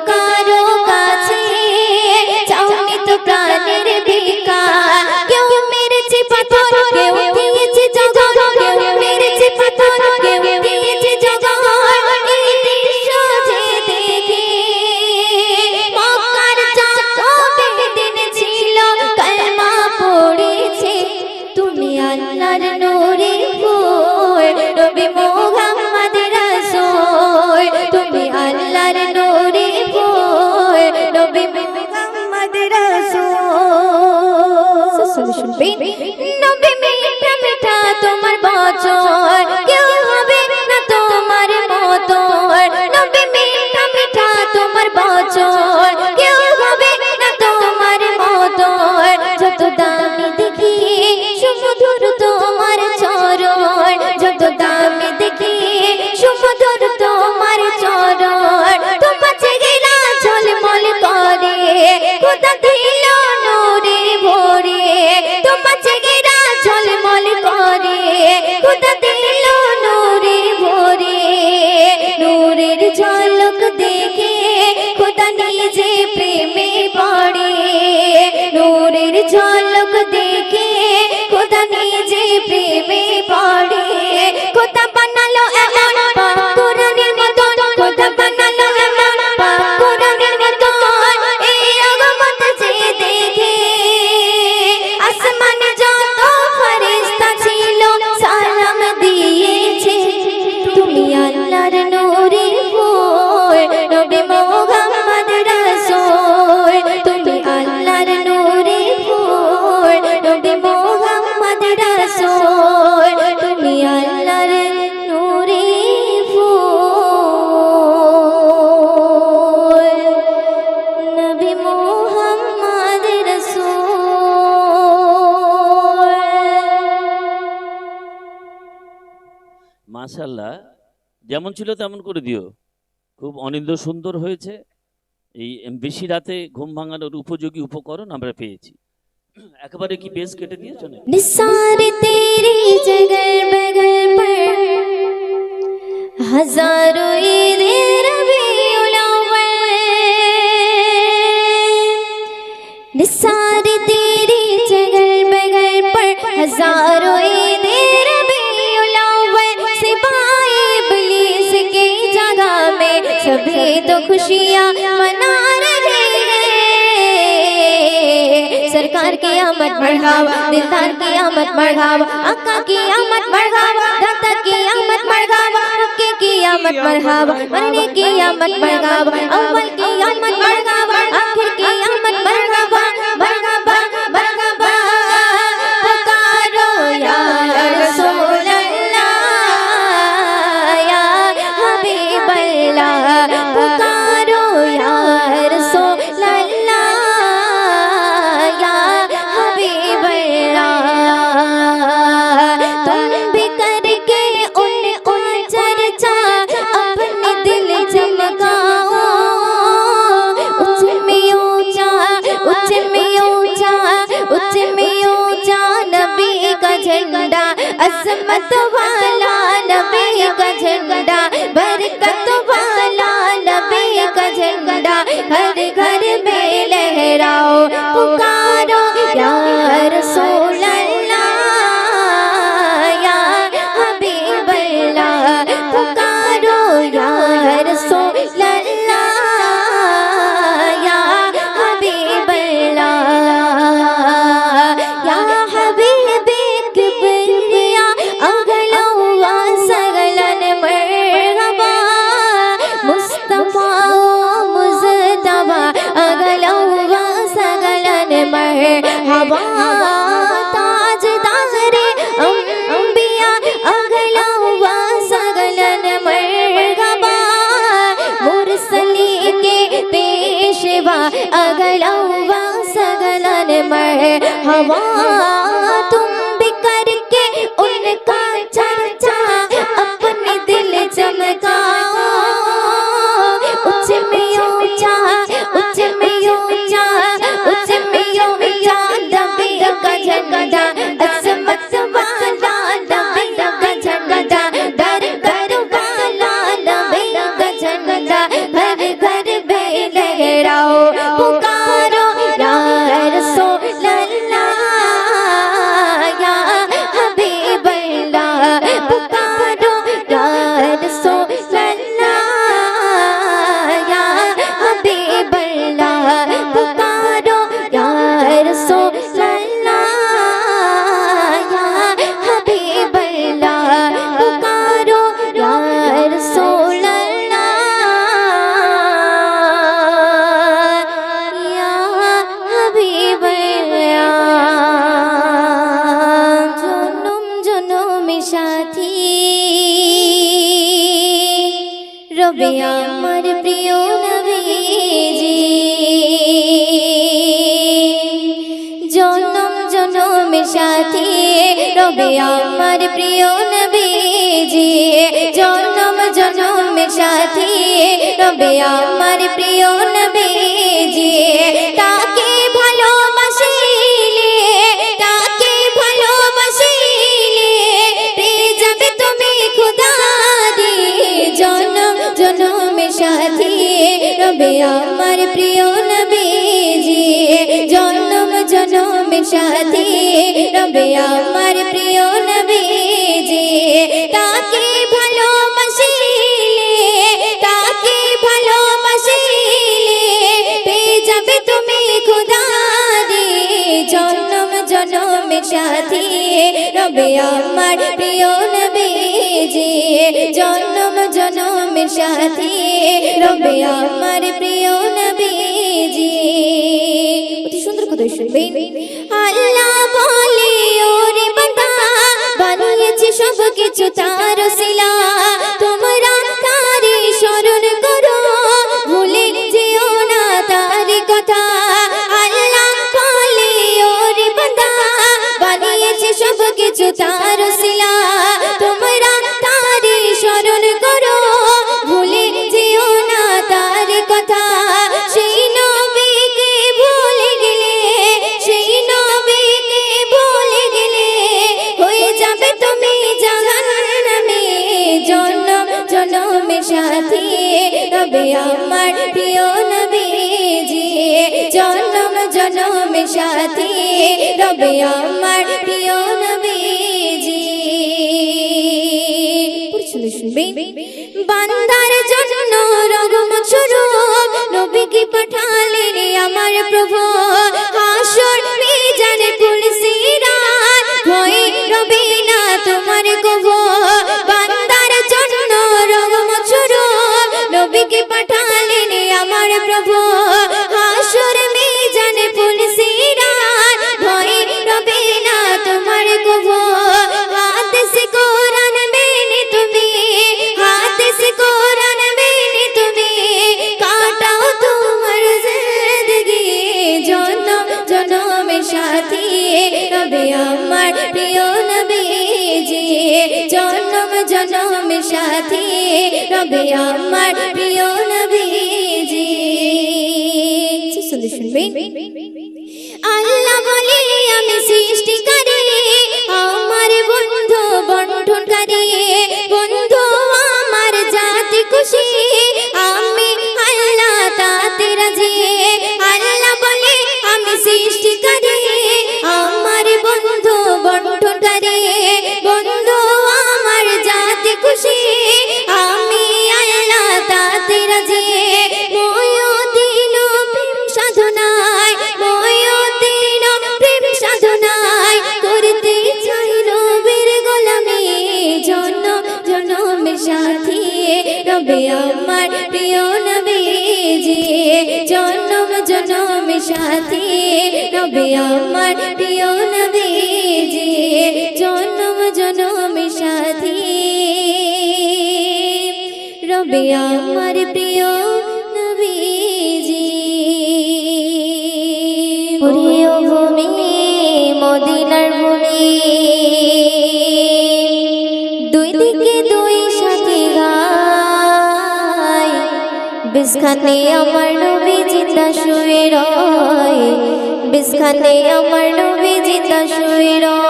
কারও বচন ঝলক দেখে খোদা নিজে প্রেমে পড়ে। মাশাল্লাহ যেমন ছিল তেমন করে দিও। খুব অনিন্দ সুন্দর হয়েছে। এই বেশি রাতে ঘুম ভাঙানোর উপযোগী উপকরণ আমরা পেয়েছি। একেবারে কি বেশ কেটে দিয়েছো না निसार तेरी जगह बगल पर हजारों ईद रबीउल अव्वल निसार तेरी जगह बगल पर हजारों ईद रबीउल अव्वल सिवाय इब्लीस की जगह में सभी तो खुशियां मना सरकार की आमद बढ़ावा दिलदार की आमद बढ़ावा, अक्का की आमद बढ़ावा दाता की आमद बढ़ावा हक्के की आमद बढ़ावा, मरने की आमद बढ़ावा, अव्वल की आमद मढ़ावा असमत वाला 忘 জনম, জনমে সাথী রবে আমার প্রিয় নবীজি, তাকে ভালোবাসিলে তাকে ভালোবাসিলে পেয়ে যাবে তুমি খুদারি জনম, জনমে সাথী রবে আমার প্রিয় নবীজি, জনম, জনমে সাথী রবে আমার প্রিয় নবীজি, তাকে জনম জনমে সাথী, রবে আমার প্রিয় নবীজি। জনম, জনমে সাথী, রবে আমার প্রিয় নবীজি। অতি সুন্দর কথা শুনবেন। আল্লাহ বলে, ওরে বান্দা, বানিয়েছে সব কিছু তার শিলা কিছু তার শিলা, তোমরা তারে স্মরণ করো। ভুলে যেও না তার কথা। সেই নবীকে ভুলে গেলে, সেই নবীকে ভুলে গেলে হয়ে যাবে তুমি জাহান্নামে। জনম, জনমে সাথী রবে আমার প্রিয় নবীজি। জনম, জনমে সাথী রবে আমার শুনবেন বান্দার জন্য রহমত স্বরূপ নবীকে পাঠালেন আমার প্রভু। হাসর মিজানে পুলসিরা ভয় রবে না জনম সাথী রবে আমার প্রিয় নবীজি। আল্লাহ বলে আমি সৃষ্টিকারী আমার বন্ধু বিছখানে আমার নবী জিতা শুয়ে রয়। বিছখানে আমার নবী জিতা শুয়ে রয়।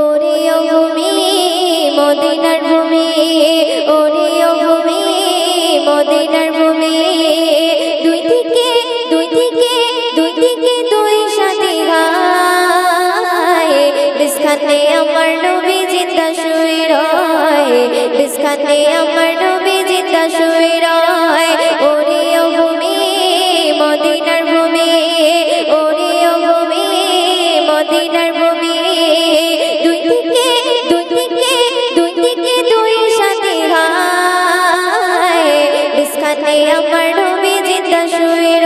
ওরে ভূমি, মদিনার ভূমি, ওরে ভূমি, মদিনার ভূমি। দুই থেকে দুই থেকে দুই থেকে দুই সাথে হায়। বিছখানে আমার নবী জিতা শুয়ে রয়। বিছখানে আমার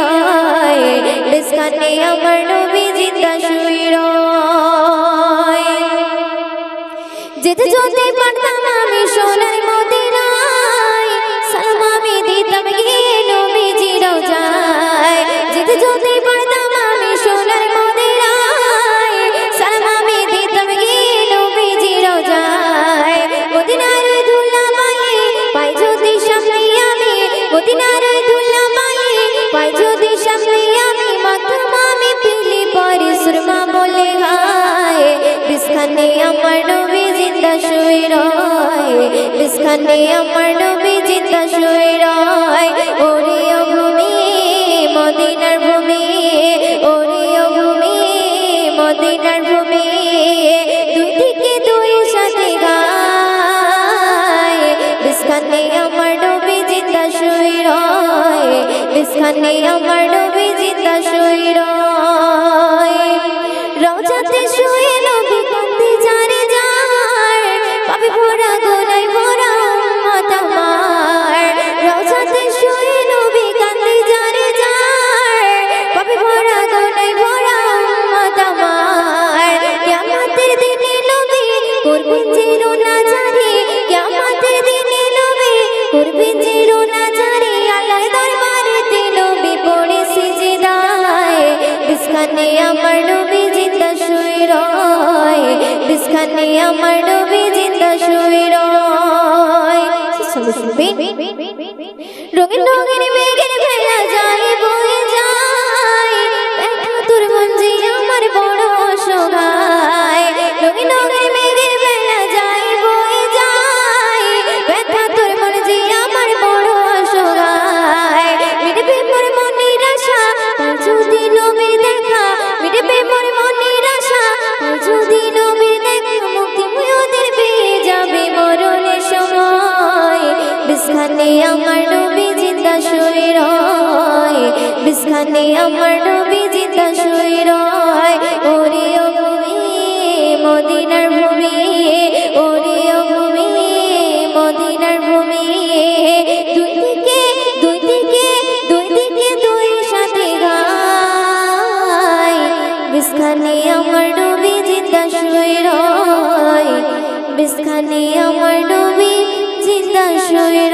রয় ডিসকানে আমার নবী জিন্দা শুয়ে রয়। যেতে যেতে পারতাম আমি সোনার শুয়ে রয় বিস্খানে আমার নবী জিতা শুয়ে রয় ওরিয় ভূমি, মদিনার ভূমি ওরিয় ভূমি, মদিনার ভূমি দুই থেকে দুই সাথে গায়। বিস্খানে আমার নবী জিতা শুয়ে রয় বিস্খানে আমার নবী জিতা শুয়ে রয় रमण শুয়ে রয় বিস্খানে আমার নবী জিন্দা শুয়ে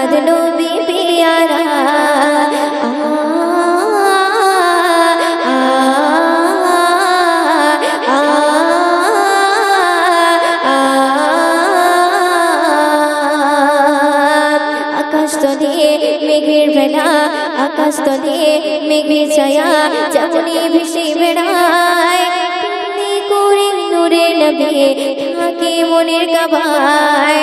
মোহাম্মদ নবী পিয়ারা। মেঘের বেলা আকাশ তলে মেঘের ছায়া যেমনি ভেসে বেড়ায়। করে নূরে নবী থাকে মনের কাবায়।